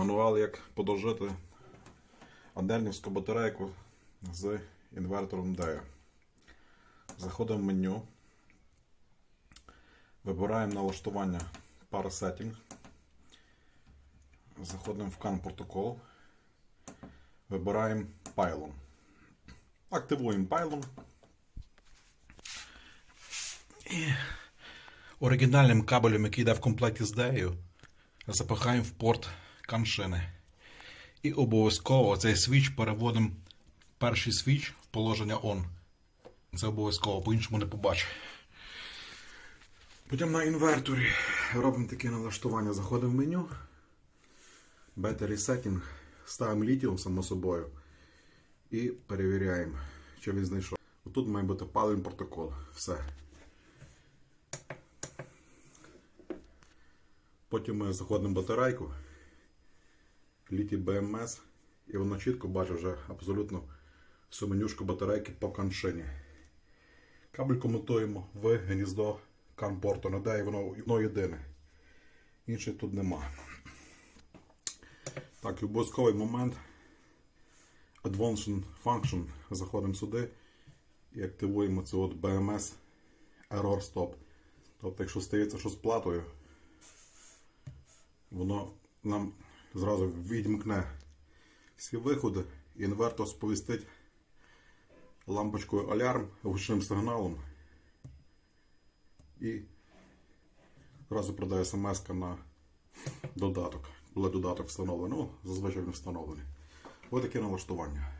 Мануал, як подовжити адернівську батарейку з інвертором DEA. Заходимо в меню. Вибираємо налаштування Parasетting. Заходимо в CAN протокол. Вибираємо Pylon. Активуємо Pylon. І оригінальним кабелем, який йде в комплекті з DEA, запихаємо в порт каншини. І обов'язково цей свіч переводимо перший свіч в положення ON. Це обов'язково, по-іншому не побачу. Потім на інверторі робимо таке налаштування. Заходимо в меню. Battery setting. Ставимо літіум, само собою. І перевіряємо, що він знайшов. Тут має бути паливний протокол. Все. Потім ми заходимо в батарейку, літій БМС, і воно чітко бачить вже абсолютно всю менюшку батарейки по каншині. Кабель комутуємо в гніздо канпорту, на де воно, воно єдине. Інших тут нема. Так, і обов'язковий момент. Advanced Function. Заходимо сюди і активуємо цю от BMS Error Stop. Тобто, якщо стається щось платою, воно нам зразу відімкне всі виходи, інвертор сповістить лампочкою алярм гучним сигналом і зразу продає смс на додаток. Коли додаток встановлений, ну, зазвичай він встановлений. Ось таке налаштування.